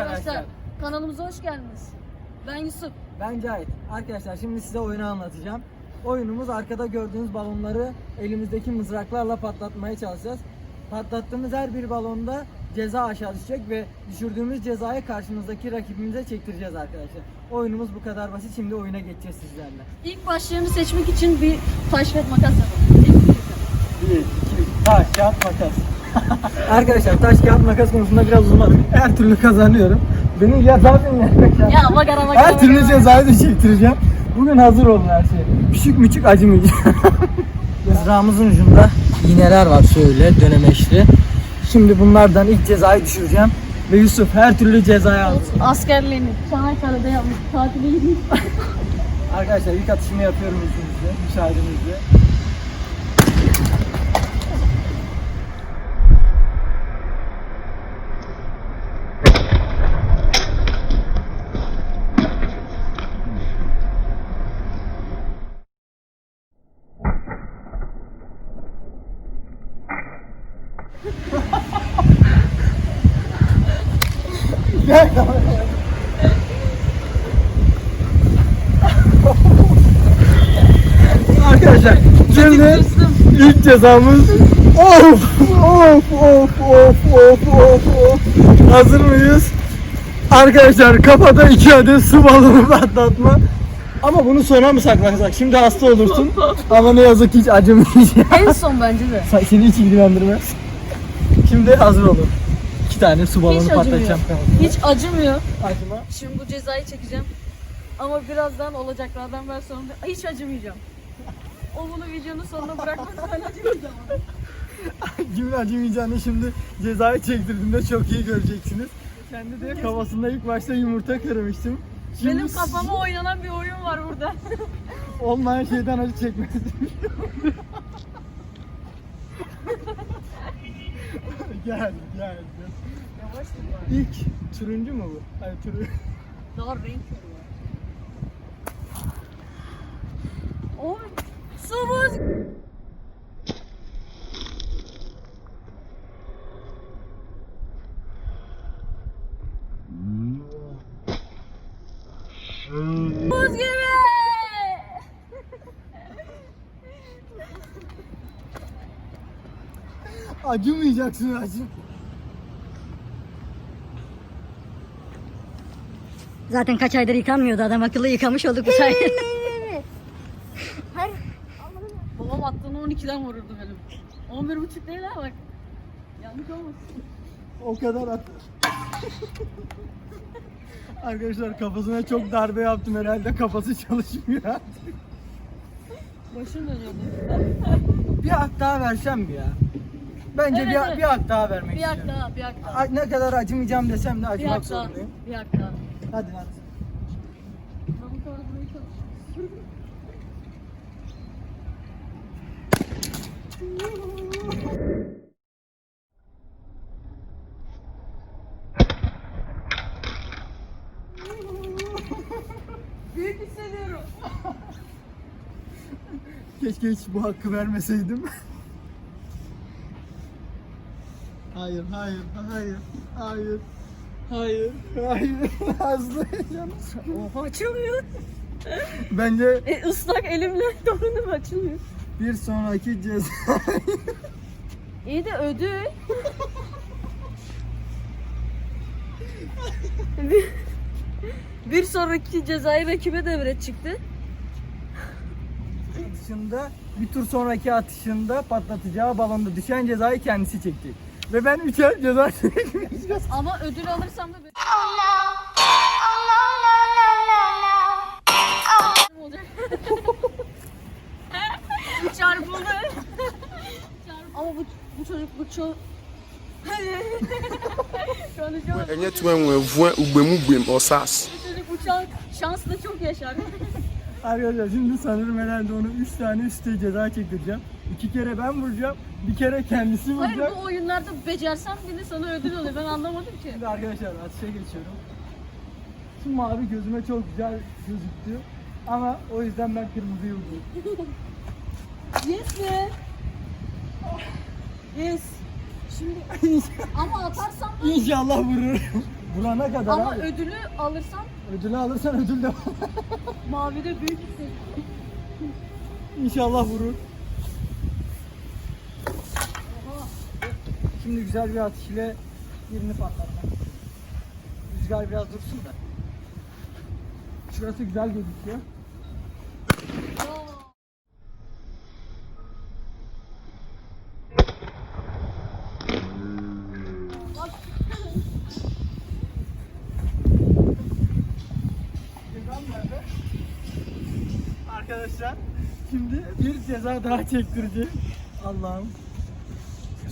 arkadaşlar. Kanalımıza hoş geldiniz. Ben Yusuf. Ben Cahit. Arkadaşlar şimdi size oyunu anlatacağım. Oyunumuz arkada gördüğünüz balonları elimizdeki mızraklarla patlatmaya çalışacağız. Patlattığımız her bir balonda ceza aşağı düşecek ve düşürdüğümüz cezayı karşımızdaki rakibimize çektireceğiz arkadaşlar. Oyunumuz bu kadar basit. Şimdi oyuna geçeceğiz sizlerle. İlk başlayanı seçmek için bir taş ve makas yapalım. 1, 2, taş, kağıt, makas. Arkadaşlar taş, kağıt, makas konusunda biraz uzmanım. Her türlü kazanıyorum. Beni ya zaten Ya makara makara. Her türlü cezayı da çektireceğim. Bugün hazır olun her şey. Küçük müçük acımayacağım. Mızrağımızın ucunda iğneler var şöyle dönemeçli. Şimdi bunlardan ilk cezayı düşüreceğim. Ve Yusuf her türlü cezayı aldı. Askerliğini Çanakkale'de yapmış. Tatile. Arkadaşlar ilk atışımı yapıyorum izninizle, müsaadenizle. Arkadaşlar şimdi ilk cezamız of of of of of of of Hazır mıyız? Arkadaşlar kafada iki adet su balonu patlatma ama bunu sona mı saklasak? Şimdi hasta olursun ama ne yazık ki hiç acımayacak. en son bence de. Seni hiç ilgilendirmez. Şimdi hazır olun. İki tane su balonu patlatacağım. Hiç acımıyor. Acıma. Şimdi bu cezayı çekeceğim. Ama birazdan olacaklardan ben sonra hiç acımayacağım. O bunu videonun sonuna bırakmazsan acımayacağım. Kimin acımayacağını şimdi cezayı çektirdiğimde çok iyi göreceksiniz. Kendi de kafasında ilk başta yumurta kırmıştım. Şimdi Benim kafama oynanan bir oyun var burada. olmayan şeyden acı çekmesi. gel gel. Yavaş İlk turuncu mu bu? Hayır turuncu. Daha renk. Oy. Su buz. Buz gibi. Acımayacaksın acı. Zaten kaç aydır yıkanmıyordu adam akıllı yıkamış olduk bu sayede. Babam attığını 12'den vururdu benim. 11 buçuk değil ha bak. Yanlış olmasın. O kadar at. Arkadaşlar kafasına çok darbe yaptım herhalde kafası çalışmıyor. Başım dönüyordu. bir hak daha versem mi ya? Bence Evet, bir, evet. bir hak daha vermek Bir hak istiyorum. daha, bir hak daha. Ay, Ne kadar acımayacağım desem de Bir acımak hak daha, zorundayım. bir hak daha. Hadi hadi. Büyük hissediyorum. Keşke hiç bu hakkı vermeseydim. hayır, hayır, hayır, hayır, hayır, hayır. Hızlı yalnız. Oha açılmıyor. Bence E, ıslak elimle dokunup açılmıyor. bir sonraki ceza İyi de ödül. bir, bir sonraki cezayı rakibe devret çıktı. atışında bir tur sonraki atışında patlatacağı balonda düşen cezayı kendisi çekti. Ve ben üçer ceza çekmeyeceğim. Ama ödül alırsam da. Çarpıldı. Ama bu, bu çocuk bu çocuk Konuşamadım. ɛnyɛ to ɛwɔ ɛvoɛ ugbɛmugbɛm ɔsas Bu çocuk uçak şansla çok yaşar. Arkadaşlar şimdi sanırım herhalde onu 3 tane üstte ceza çektireceğim. İki kere ben vuracağım, bir kere kendisi Hayır vuracak. bu oyunlarda becersen bile sana ödül oluyor. Ben anlamadım ki. Şimdi arkadaşlar atışa geçiyorum. Şu mavi gözüme çok güzel gözüktü. Ama o yüzden ben kırmızıyı vurdum. Yes be. Yes. Şimdi ama atarsam da İnşallah vururum. Vurana kadar Ama abi. ödülü alırsam Ödülü alırsan ödül de mavide büyük hisset. İnşallah vurur. Şimdi güzel bir atış ile birini patlatmak. Rüzgar biraz dursun da. Şurası güzel gözüküyor. Arkadaşlar şimdi bir ceza daha çektireceğim. Allah'ım.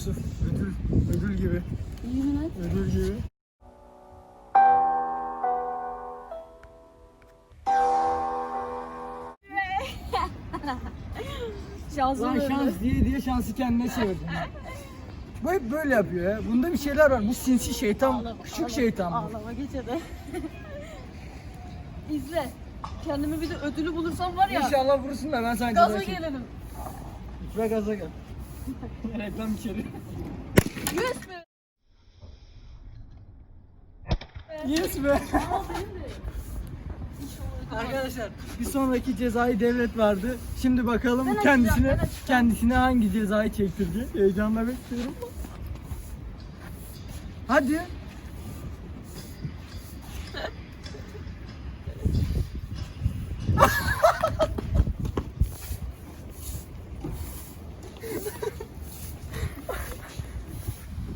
Yusuf ödül, ödül gibi. Yemin et. Ödül gibi. Şansım Lan şans diye diye şansı kendine çevirdin. Bu hep böyle yapıyor ya. Bunda bir şeyler var. Bu sinsi şeytan, Ağlama, küçük ağlama, şeytan bu. Ağlama geç hadi. İzle. Kendime bir de ödülü bulursam var ya. İnşallah vurursun da ben sana Gaza gelelim. Ve gaza gel. Reklam içeri. Yes be. Yes be. Arkadaşlar bir sonraki cezayı devlet vardı. Şimdi bakalım Ben kendisine açacağım. kendisine hangi cezayı çektirdi. Heyecanla bekliyorum. Hadi.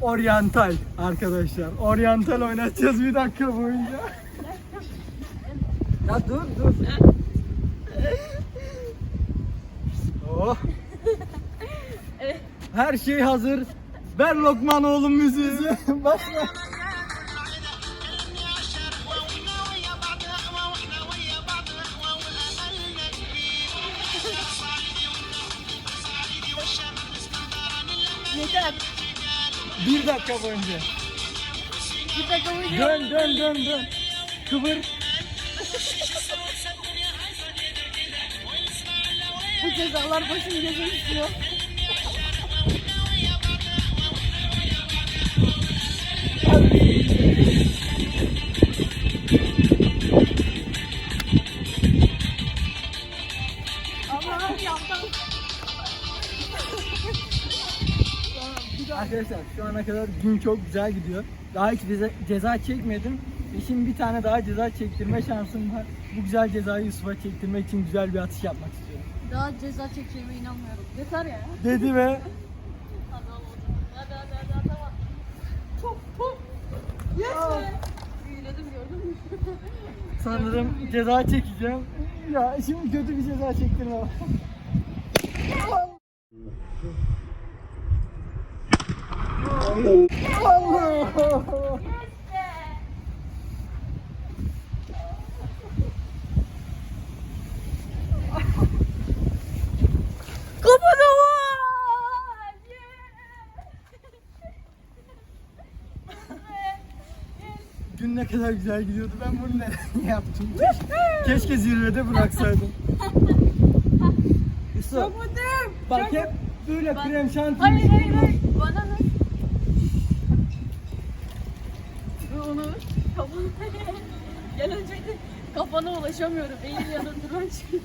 Oriental arkadaşlar. Oriental oynatacağız bir dakika boyunca. ya dur dur. Oh. Her şey hazır. Ver Lokman oğlum müziği. Başla. Bir dakika boyunca. Bir dakika boyunca. Dön dön dön dön. Kıvır. Bu cezalar başım gözüm istiyor. Arkadaşlar şu ana kadar gün çok güzel gidiyor. Daha hiç ceza, ceza çekmedim. Ve şimdi bir tane daha ceza çektirme şansım var. Bu güzel cezayı Yusuf'a çektirmek için güzel bir atış yapmak istiyorum. Daha ceza çekeceğime inanmıyorum. Yeter ya. Dedi ve Hadi al o zaman. Hadi hadi hadi hadi. hadi. Puf puf. Yes be. Büyüledim gördün mü? sanırım ceza çekeceğim. Ya şimdi kötü bir ceza çektirme var. Allah! Gün ne kadar güzel gidiyordu. Ben bunu neden yaptım? Keşke zirvede bıraksaydım. Yusuf, bak hep böyle krem şanti. Hayır hayır hayır. Bana ne? Ve onu Gel öncelikle kafana ulaşamıyorum. Eğil ya da duran çıkıyor.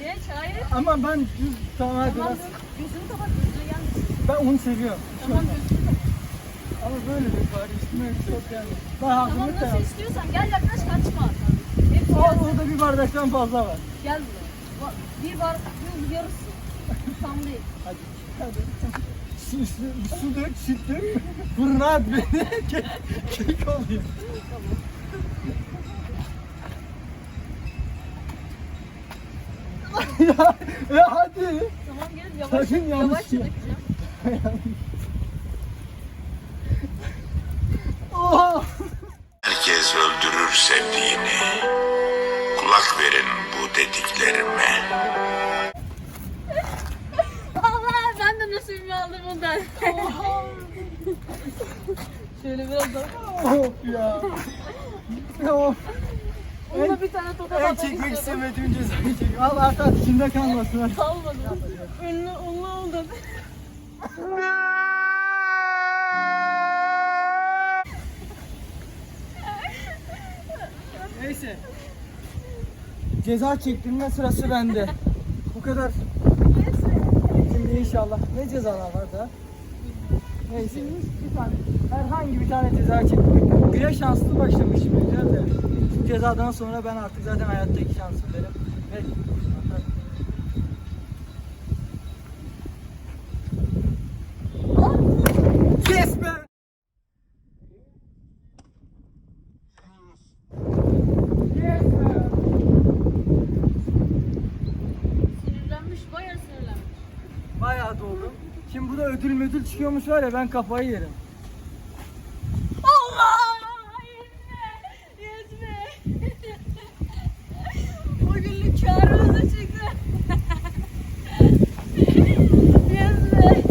Geç hayır. Ama ben düz tamam hadi Tamam biraz. gözünü kapat gözüne gelmesin. Ben onu seviyorum. Tamam gözünü kapat. Ama böyle bir bari üstüme çok yani. Ben Tamam hakkımı nasıl tamam. istiyorsan gel yaklaş kaçma. Hepsi Aa, gelsin. orada bir bardaktan fazla var. Gel buraya. Bak, Bir bardak yarısı. Tam değil. Hadi. Hadi. Su, su, su dök, süt dök. Fırına at beni. kek, kek oluyor. ya, ya hadi. Tamam gel yavaş Sakın yanlış yavaş ya. Herkes öldürür sevdiğini. Kulak verin bu dediklerime. Aldı bundan. Şöyle biraz daha. Of ya. Of. Onunla bir tane tokat En atmak çekmek istiyordum. istemediğim cezayı çekiyorum. Al at at içinde kalmasın. Kalmadı. Ünlü, unlu oldun. Neyse. Ceza çektiğimde sırası bende. Bu kadar. İnşallah ne cezalar var da? Neyse bir tane. Herhangi bir tane ceza çektirmek. Güne şanslı başlamışım güzel de. Şu cezadan sonra ben artık zaten hayattaki şansım derim. Ve Yes be! Yes be! Sinirlenmiş, bayağı sinirlenmiş. Bayağı doldu. Şimdi müdül çıkıyormuş var ya ben kafayı yerim. Allah! Yetme! Yetme! Bugünlük karımızı çıktı. Yetme!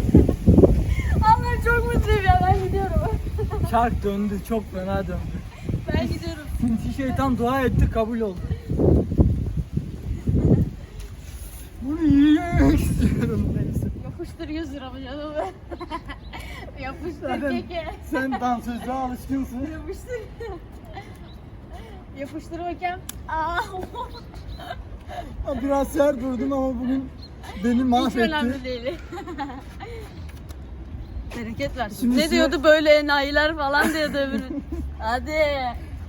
Allah çok mutluyum ya ben gidiyorum. Çark döndü çok fena döndü. Ben gidiyorum. Sinsi şeytan dua etti kabul oldu. Bunu yemek istiyorum. Yapıştır 100 lira mı canım? Yapıştır Zaten keke. sen dansözlüğe alışkınsın. Yapıştır. Yapıştır bakayım. Aa. Biraz sert durdum ama bugün beni Hiç mahvetti. önemli değil. Bereket versin. Şimdi ne size- diyordu böyle enayiler falan diyordu öbürü. Hadi.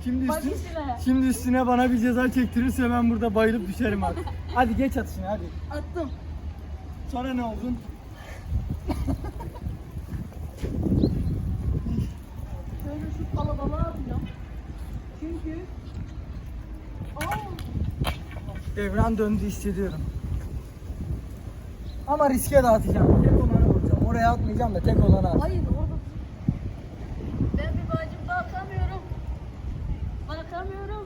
Şimdi, Bak üstüne, işine. şimdi üstüne bana bir ceza çektirirse ben burada bayılıp düşerim artık. Hadi geç atışını hadi. Attım. Sonra ne oldun? Şöyle şu kalabalığa atacağım. Çünkü Aa, Devran döndü hissediyorum. Ama riske de atacağım. Tek olanı vuracağım. Oraya atmayacağım da tek olanı at. hayır orada. Ben bir bacım bakamıyorum. Bakamıyorum.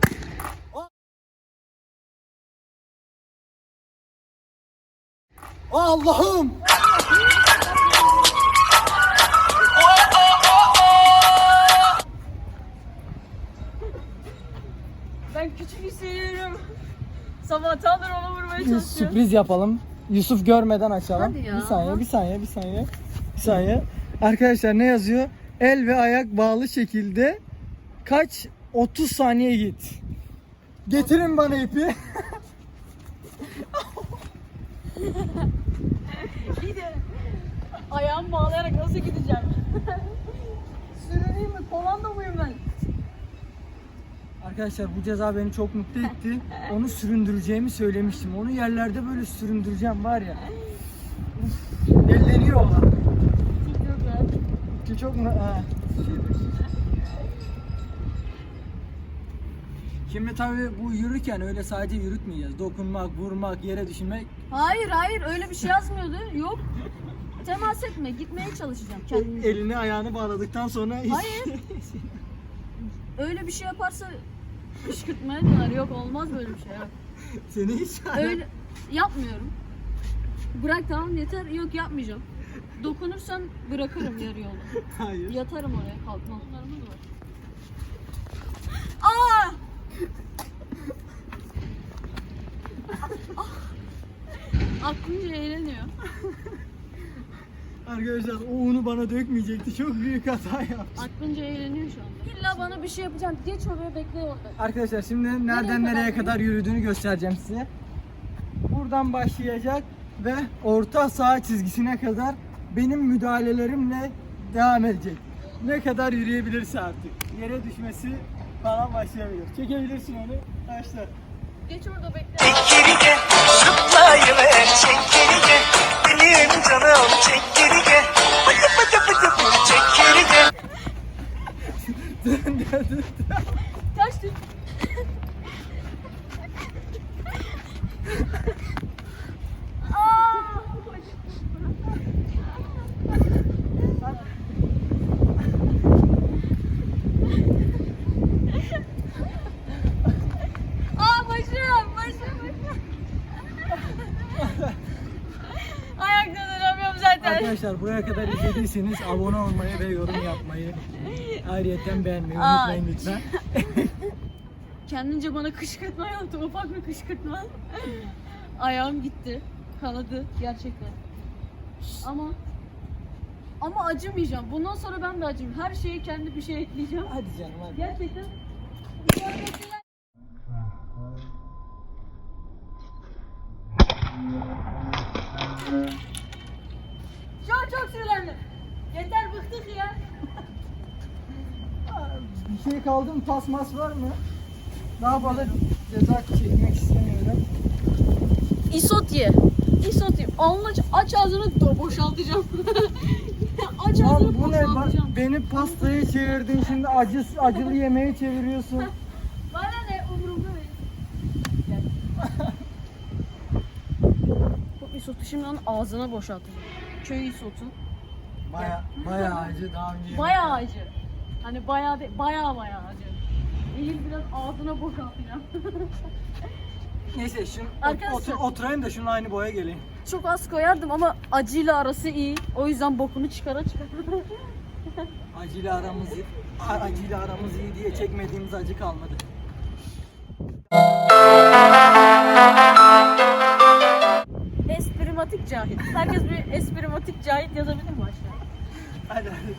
Allah'ım! Sabahtandır ona vurmaya Bir çalışıyorum. sürpriz yapalım. Yusuf görmeden açalım. Hadi ya. Bir saniye, bir saniye, bir saniye. Bir saniye. Arkadaşlar ne yazıyor? El ve ayak bağlı şekilde kaç 30 saniye git. Getirin bana ipi. İyi de ayağımı bağlayarak nasıl gideceğim? Sürüneyim mi? Komando muyum ben? Arkadaşlar bu ceza beni çok mutlu etti. Onu süründüreceğimi söylemiştim. Onu yerlerde böyle süründüreceğim var ya. Uf, elleniyor olan. Ki çok mu? Ha. Şimdi tabii bu yürürken öyle sadece yürütmeyeceğiz. Dokunmak, vurmak, yere düşmek. Hayır hayır öyle bir şey yazmıyordu. Yok. Temas etme. Gitmeye çalışacağım kendimi. Elini ayağını bağladıktan sonra hiç... Hayır. Öyle bir şey yaparsa kışkırtmaya diyorlar. Yok olmaz böyle bir şey. Yok. Seni hiç... Öyle yapmıyorum. Bırak tamam yeter. Yok yapmayacağım. Dokunursan bırakırım yarı yolda. Hayır. Yatarım oraya kalkmam. Bunlarımız var. Aa! Aklınca eğleniyor. Arkadaşlar o unu bana dökmeyecekti. Çok büyük hata yaptı. Aklınca eğleniyor şu anda. İlla bana bir şey yapacaksın. Geç oraya bekle orada. Arkadaşlar şimdi nereden Nereye nereye kadar kadar yürüdüğünü göstereceğim size. Buradan başlayacak ve orta saha çizgisine kadar benim müdahalelerimle devam edecek. Ne kadar yürüyebilirse artık. Yere düşmesi falan başlayabilir. Çekebilirsin onu. Başla. Geç orada bekle. Çek geri gel, kadar izlediyseniz abone olmayı ve yorum yapmayı ayrıyeten beğenmeyi Aa. unutmayın lütfen. Kendince bana kışkırtma yaptı. Ufak bir kışkırtma. Ayağım gitti. Kanadı gerçekten. Ama ama acımayacağım. Bundan sonra ben de acımayacağım. Her şeye kendi bir şey ekleyeceğim. Hadi canım hadi. Gerçekten. Gerçekten çok sinirlendim. Yeter bıktık ya. Bir şey kaldı mı? Pas mas var mı? Daha fazla ceza çekmek istemiyorum. İsot ye. İsot ye. Alnını aç, aç ağzını da boşaltacağım. aç Lan ağzını bu ne? Bak, boşaltacağım. beni pastayı çevirdin şimdi acı, acılı yemeği çeviriyorsun. Bana ne umurumda değil. Bu isotu şimdi onun ağzına boşaltacağım. Köy isotu. Baya baya acı daha önce. Bayağı acı. Hani bayağı de, bayağı bayağı acı. Eğil biraz ağzına boşaltacağım. Neyse şunu Arkadaşlar- otur, oturayım da şununla aynı boya geleyim. Çok az koyardım ama acıyla arası iyi. O yüzden bokunu çıkara çıkara. Acıyla aramız iyi. A- Acıyla aramız iyi diye çekmediğimiz acı kalmadı. Cahit. Herkes bir esprimatik cahit yazabilir mi aşağıya? Hadi hadi.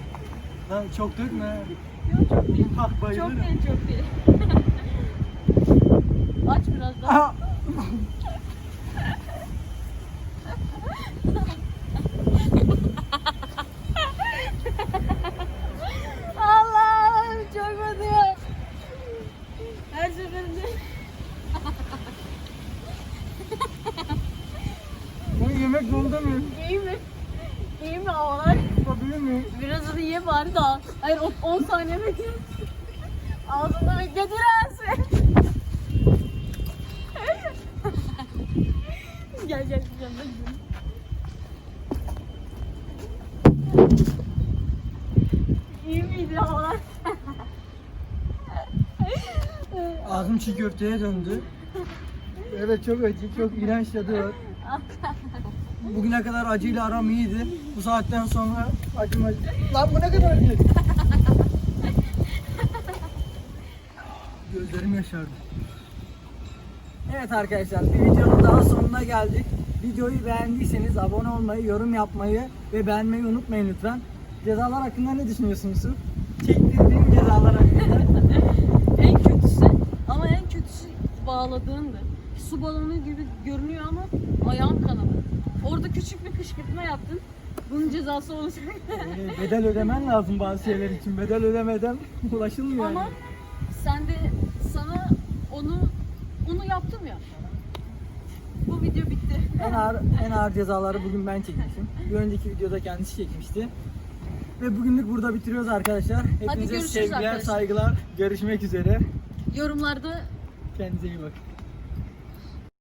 Lan çok dökme. Yok çok değil. Bak Çok bayılırım. değil çok değil. Aç biraz daha. Aha. Allah'ım çok acıyor. Her seferinde. Bunu yemek zorunda mıyım? İyi mi? İyi mi havalar? Yapabilir miyim? Biraz hızlı ye bari daha. Hayır o- 10 saniye bekle. Ağzında bekle biraz. gel gel yanına. İyi miydi havalar? Ağzım çiğ köfteye döndü. Evet çok acı, çok iğrenç tadı var. Bugüne kadar acıyla aram iyiydi. Bu saatten sonra acım acı. Lan bu ne kadar acı? Yaşardı. Evet arkadaşlar bir videonun daha sonuna geldik. Videoyu beğendiyseniz abone olmayı, yorum yapmayı ve beğenmeyi unutmayın lütfen. Cezalar hakkında ne düşünüyorsunuz? Çektirdiğim cezalar hakkında. En kötüsü ama en kötüsü bağladığındı. Su balonu gibi görünüyor ama ayağım kanadı. Orada küçük bir kışkırtma yaptın. Bunun cezası olacak. Ee, bedel ödemen lazım bazı şeyler için. Bedel ödemeden ulaşılmıyor. ama yani. sen de onu onu yaptım ya. Bu video bitti. En ağır, en ağır cezaları bugün ben çekmişim. Bir önceki videoda kendisi çekmişti. Ve bugünlük burada bitiriyoruz arkadaşlar. Hepinize sevgiler, arkadaşlar. saygılar. Görüşmek üzere. Yorumlarda Kendinize iyi bakın.